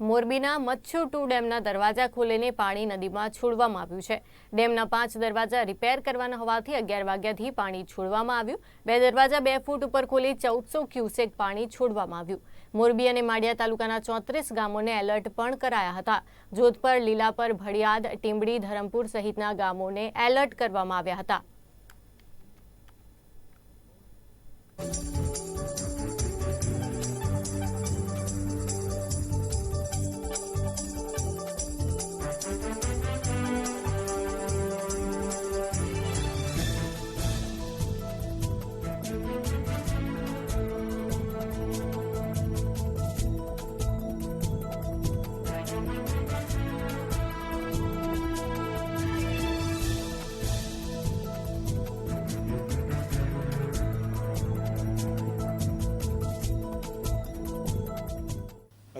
મોરબીના મચ્છુ ટુ ડેમના દરવાજા ખોલીને પાણી નદીમાં છોડવામાં આવ્યું છે. ડેમના પાંચ દરવાજા રિપેર કરવાના હોવાથી અગિયાર વાગ્યાથી પાણી છોડવામાં આવ્યું. બે દરવાજા બે ફૂટ ઉપર ખોલી ચૌદસો ક્યુસેક પાણી છોડવામાં આવ્યું. મોરબી અને માળિયા તાલુકાના ચોત્રીસ ગામોને એલર્ટ પણ કરાયા હતા. જોધપર, લીલાપર, ભડિયાદ, ટીંબડી, ધરમપુર સહિતના ગામોને એલર્ટ કરવામાં આવ્યા હતા.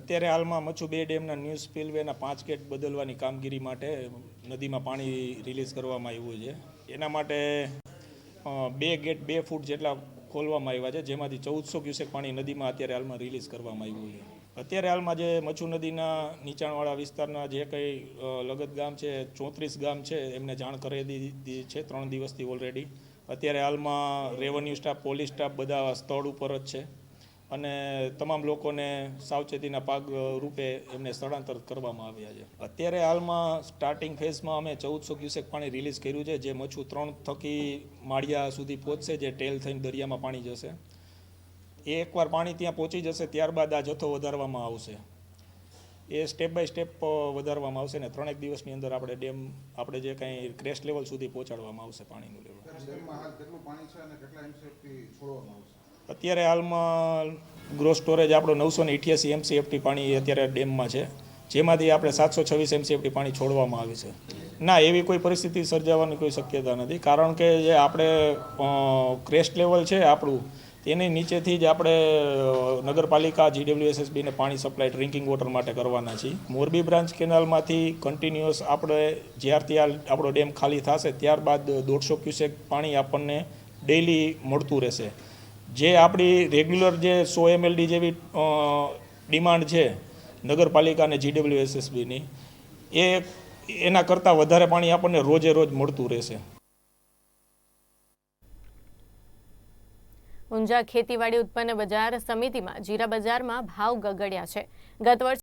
અત્યારે હાલમાં મચ્છુ બે ડેમના ન્યૂઝ સ્પિલવેના પાંચ ગેટ બદલવાની કામગીરી માટે નદીમાં પાણી રિલીઝ કરવામાં આવ્યું છે. એના માટે બે ગેટ બે ફૂટ જેટલા ખોલવામાં આવ્યા છે, જેમાંથી ચૌદસો ક્યુસેક પાણી નદીમાં અત્યારે હાલમાં રિલીઝ કરવામાં આવ્યું છે. અત્યારે હાલમાં જે મચ્છુ નદીના નીચાણવાળા વિસ્તારના જે કંઈ લગત ગામ છે, ચોત્રીસ ગામ છે, એમને જાણ કરી દીધી છે ત્રણ દિવસથી ઓલરેડી. અત્યારે હાલમાં રેવન્યુ સ્ટાફ, પોલીસ સ્ટાફ બધા સ્થળ ઉપર જ છે. અને તમામ લોકોને સાવચેતીના ભાગ રૂપે એમને સ્થળાંતર કરવામાં આવ્યા છે. અત્યારે હાલમાં સ્ટાર્ટિંગ ફેઝમાં અમે ચૌદસો ક્યુસેક પાણી રિલીઝ કર્યું છે, જે મચ્છુ ત્રણ થકી માળિયા સુધી પહોંચશે, જે ટેલ થઈને દરિયામાં પાણી જશે. એ એકવાર પાણી ત્યાં પહોંચી જશે, ત્યારબાદ આ જથ્થો વધારવામાં આવશે. એ સ્ટેપ બાય સ્ટેપ વધારવામાં આવશે ને ત્રણેક દિવસની અંદર આપણે ડેમ, આપણે જે કાંઈ ક્રેશ લેવલ સુધી પહોંચાડવામાં આવશે પાણીનું લેવલ અત્યારે હાલમાં ગ્રો સ્ટોરેજ આપણો નવસો ને અઠ્યાસી એમસીએફટી પાણી અત્યારે ડેમમાં છે. જેમાંથી આપણે સાતસો છવ્વીસ એમસીએફટી પાણી છોડવામાં આવે છે. ના, એવી કોઈ પરિસ્થિતિ સર્જાવાની કોઈ શક્યતા નથી. કારણ કે જે આપણે ક્રેસ્ટ લેવલ છે આપણું, તેની નીચેથી જ આપણે નગરપાલિકા જીડબ્લ્યુએસએસબીને પાણી સપ્લાય ડ્રિંકિંગ વોટર માટે કરવાના છીએ. મોરબી બ્રાન્ચ કેનાલમાંથી કન્ટિન્યુઅસ આપણે જ્યારથી આ આપણો ડેમ ખાલી થશે, ત્યારબાદ દોઢસો ક્યુસેક પાણી આપણને ડેઈલી મળતું રહેશે. જે આપણી રેગ્યુલર જે સો એમએલડી જેવી ડિમાન્ડ છે, નગરપાલિકા અને જીડબ્લ્યુએસએસબીની એ એના કરતાં વધારે પાણી આપણને રોજે રોજ મળતું રહેશે. ઊંઝા ખેતીવાડી ઉત્પન્ન બજાર સમિતિમાં જીરા બજારમાં ભાવ ગગડ્યા છે. ગત વર્ષે